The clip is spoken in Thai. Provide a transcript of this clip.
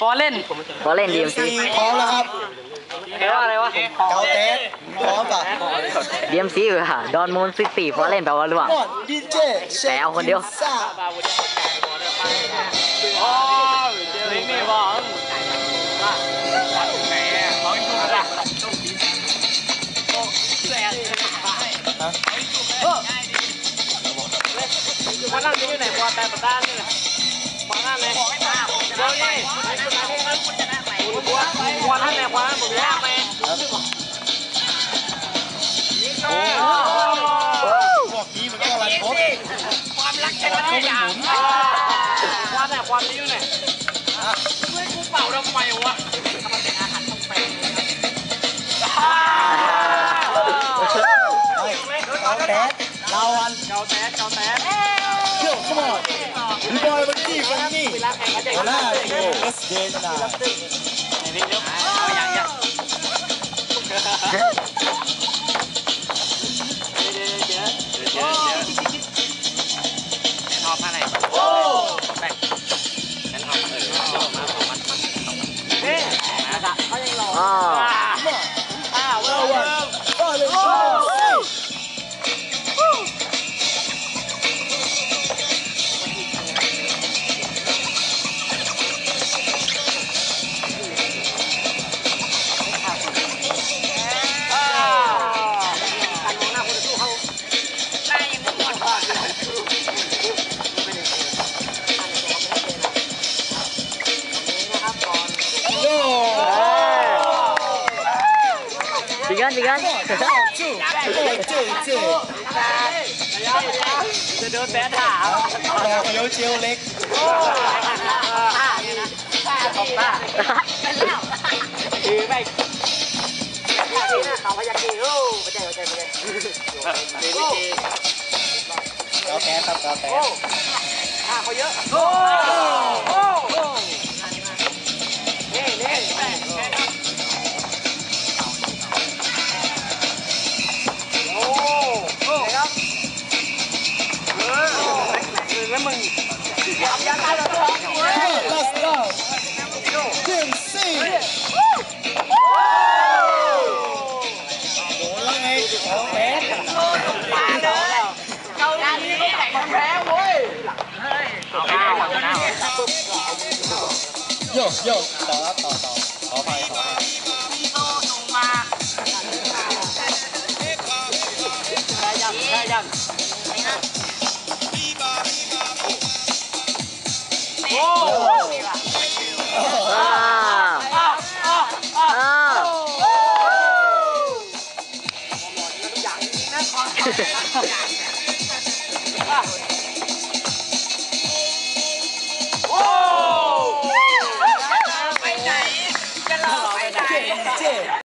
ฟอร์เล่นพอเล่นดีมซีพร้อมแล้วครับแปลว่าอะไรวะเกาเตสพร้อมป่ะดีมซีอยู่ค่ะดอนมูนซิตี้พอเล่นแปลว่าล่วงหมดดีเจแต่เอาคนเดียวซ่าอ๋อเดี๋ยวนี้ไม่บอกแหมร้องถูกละมานั่งอยู่ไหนวะแต่ประธานนี่มานั่งเลยเดี๋ยวนี้วันนั้นแหละวันนั้นผมแยกไป พวกนี้มันก็รันทดความรักใช่ไหมอย่างวันไหนวันนี้อยู่ไหนไม่กูเป่าทำไมวะทำเป็นอาหารต้องแปลงเกาเตสลาวันเกาแต๊ดเกาแต๊ดโย่ขมอน บีบอยบันนี่บันนี่เวลาแข่งก็จะหัวหน้าโอ้เอสเดนนานี่เดี๋ยวเอาอย่างอย่างเดี๋ยวเดี๋ยวเดี๋ย จิกันจิกันเก้าจูโอ้เจ๋เจ๋จะโดนแบนถามดอกเขียวเจียวเล็กป้าเนี่ยนะป้าของป้าคือไม่เขาพยักกี้โอ้ไม่ใช่ไม่ใช่ไม่ใช่โอ้เกาแตสครับเกาแตโอ้ข้าเขาเยอะ นแล้วไงเกาแตสม 对。